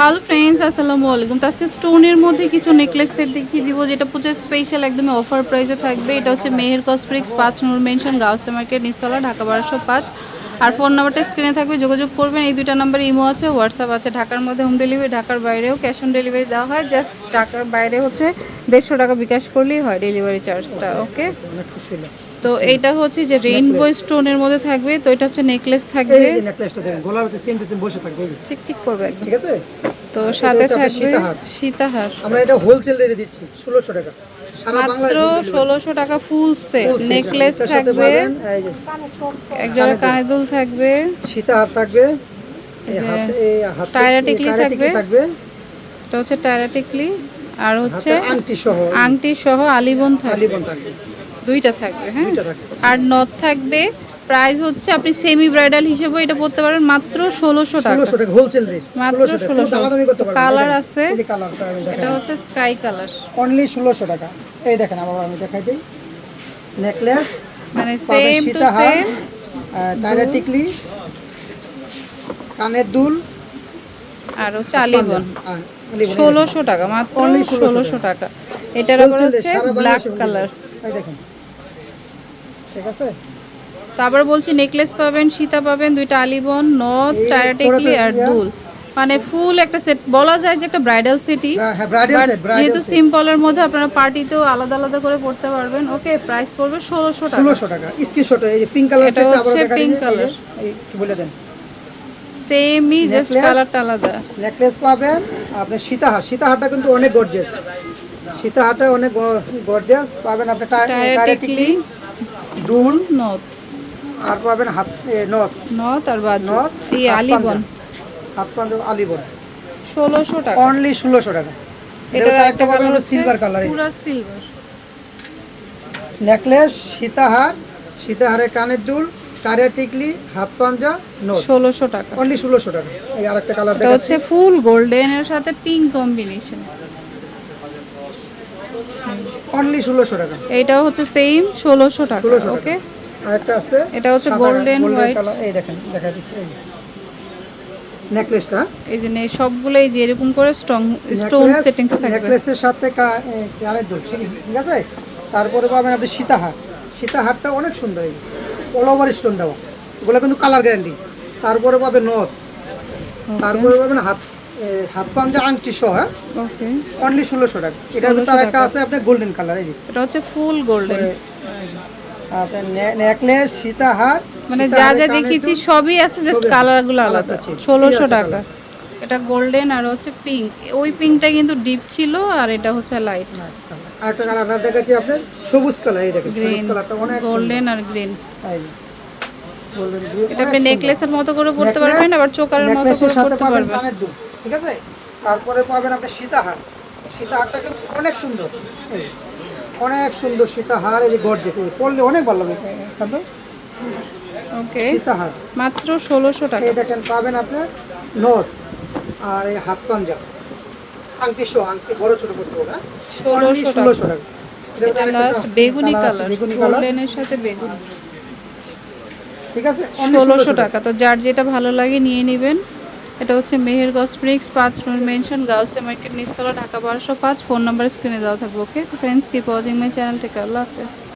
Hello friends আসসালামু আলাইকুম। আজকে স্টোনের মধ্যে কিছু নেকলেস সেট দেখিয়ে দিব, যেটা পুজোর স্পেশাল একদমই অফার প্রাইসে থাকবে। এটা হচ্ছে মেহের কসপ্রিক্স পাঁচ নূর মেনশন গাউসে মার্কেট নিস্তলা, ঢাকা বারোশো পাঁচ। আর ফোন নাম্বারটা স্ক্রিনে থাকবে যোগাযোগ করবেন। এই দুইটা নাম্বারে ইমো আছে হোয়াটসঅ্যাপ আছে। ঢাকার মধ্যে হোম ডেলিভারি ঢাকার বাইরেও ক্যাশ অন ডেলিভারি দেওয়া হয়। জাস্ট ঢাকার বাইরে হচ্ছে দেড়শো টাকা বিকাশ করলেই হয় ডেলিভারি চার্জটা ওকে তো এইটা হচ্ছে যে রেইনবো স্টোনের মধ্যে থাকবে। তো এটা হচ্ছে নেকলেস থাকবে। এই যে নেকলেসটা দেখেন গলার ভিতরে সেম সেম বসে থাকবে এই যে, চিকচিক করবে ঠিক আছে? তো সাথে থাকবে সীতাহার। আমরা এটা হোলসেল রেটে দিচ্ছি ষোলোশো টাকা। সারা মাত্র ষোলোশো টাকা ফুল সেট নেকলেস থাকবে একজোড়া কানের দুল। থাকবে। সীতাহার থাকবে এই যে হাত এই হাতে টায়রা টিকলি থাকবে। থাকবে। এটা হচ্ছে টায়ারাটিকলি আর হচ্ছে আংটি সহ আংটি সহ আলিবন থাকবে। দুইটা থাকবে হ্যাঁ। আর নথ থাকবে প্রাইস হচ্ছে আপনি সেমি ব্রাইডাল হিসেবে এটা পড়তে পারেন মাত্র ষোলোশো টাকা। ষোলোশো টাকা হোলসেল রেট মাত্র ষোলোশো টাকা। কোনো 1600 করতে পারবেন। কালার আছে। এটা হচ্ছে স্কাই কালার অনলি ষোলোশো টাকা। এই দেখেন আবার আমি দেখাই দিই। নেকলেস মানে সেম টু সেম টায়রা টিকলি কানের দুল। আর হচ্ছে আলিবন। আর আলিবন। ষোলোশো টাকা মাত্র Only 1600 ষোলোশো টাকা। এটার আবার হচ্ছে ব্ল্যাক কালার এই দেখেন। ঠিক আছে? তারপর বলছি নেকলেস পাবেন সীতা পাবেন দুইটা আলিবন নথ এই টায়ারা করে টেকলি আর দুল। মানে ফুল একটা সেট বলা যায় যে একটা ব্রাইডাল সেটই হ্যাঁ ব্রাইডাল সেট ব্রাইডাল যেহেতু সিম্পলের মধ্যে আপনারা পার্টিতেও আলাদা আলাদা করে পড়তে পারবেন ওকে প্রাইস পড়বে ষোলোশো টাকা। ষোলোশো টাকা স্ক্রিনশট এই যে পিঙ্ক কালার এটা হচ্ছে pink color। বলে দেন। সেমই জাস্ট কালারটা আলাদা। নেকলেস পাবেন আপনি সীতাহার। সীতাহারটা কিন্তু অনেক গর্জিয়াস সীতাহারটা অনেক গর্জিয়াস পাবেন আপনি টায়ারা দুল। নথ। আর পাবেন হাত নথ। নথ আর বাজু নথ এই আলিবন। হাত পাঞ্জা আলিবন। ষোলোশো টাকা। অনলি ষোলোশো টাকা। এটা একটা পাবেন কালার সিলভার কালার পুরো সিলভার নেকলেস সীতাহার সীতাহারের কানের দুল টায়ারা টিকলি হাত পাঞ্জা নথ। ষোলোশো টাকা। অনলি ষোলোশো টাকা। এই আরেকটা কালার এটা হচ্ছে ফুল গোল্ডেন এর সাথে পিঙ্ক কম্বিনেশন অনলি ষোলোশো টাকা। এইটাও হচ্ছে সেম ষোলোশো 1600 টাকা। ওকে আরেকটা আছে। এটা হচ্ছে golden white। এই দেখেন দেখা দিচ্ছে এই নেকলেসটা এই যে সবগুলোই যে এরকম করে স্ট্রং স্টোন সেটিংস থাকবে। নেকলেসের সাথে দুল ঠিক আছে? তারপরে পাবেন আপনি সীতাহার। সীতাহারটা অনেক সুন্দর এই অল ওভার স্টোন দেওয়া। ওগুলো কিন্তু কালার গ্যারান্টি তারপরে পাবেন নথ তারপরে পাবেন হাত হাত পাঞ্জা আংটি সহ হ্যাঁ? ওকে অনলি ষোলোশো টাকা। এটার ভিতরে 1600 একটা আছে আপনার গোল্ডেন কালার এই এটা হচ্ছে ফুল গোল্ডেন নেকলেস সীতাহার মানে যা যা দেখেছি সবই আছে জাস্ট। কালারগুলো আলাদা। ষোলোশো টাকা। এটা গোল্ডেন আর হচ্ছে পিঙ্ক ওই পিঙ্কটা কিন্তু ডিপ ছিল আর এটা হচ্ছে লাইট আরেকটা কালার দেখাচ্ছি আপনার সবুজ কালার এই দেখেন সবুজ কালারটা অনেক গোল্ডেন আর গ্রিন এটা আপনি নেকলেসের মতো করে পড়তে পারবেন আবার চোকারের মতো করে পড়তে পারবেন। ঠিক আছে? তারপরে পাবেন আপনি সীতাহার। সীতাহারটা কিন্তু অনেক সুন্দর। অনেক সুন্দর সীতাহার এই যে গর্জেস পরলে অনেক ভালো লাগে। তারপর ওকে। সীতাহার। মাত্র ষোলোশো টাকা। এই দেখেন পাবেন আপনার নথ আর এই হাত পাঞ্জা। আংটি শো আংটি বড় ছোট করতে হবে হ্যাঁ? ষোলোশো টাকা। 1600 টাকা। এটা লাস্ট বেগুনি কালার বেগুনি কালার সাথে বেগুনি। ঠিক আছে? ষোলোশো টাকা। তো যার যেটা ভালো লাগে নিয়ে নেবেন। এটা হচ্ছে মেহেরগঞ্জ ব্রিক্স পাঁচ মেনশন গার্লসে মার্কেট নিস্তলা ঢাকা বারোশো পাঁচ ফোন নাম্বার স্ক্রিনে দেওয়া থাকবে ওকে তো ফ্রেন্ডস কি পজিং মাই চ্যানেল টেক আল্লাহ হাফেজ।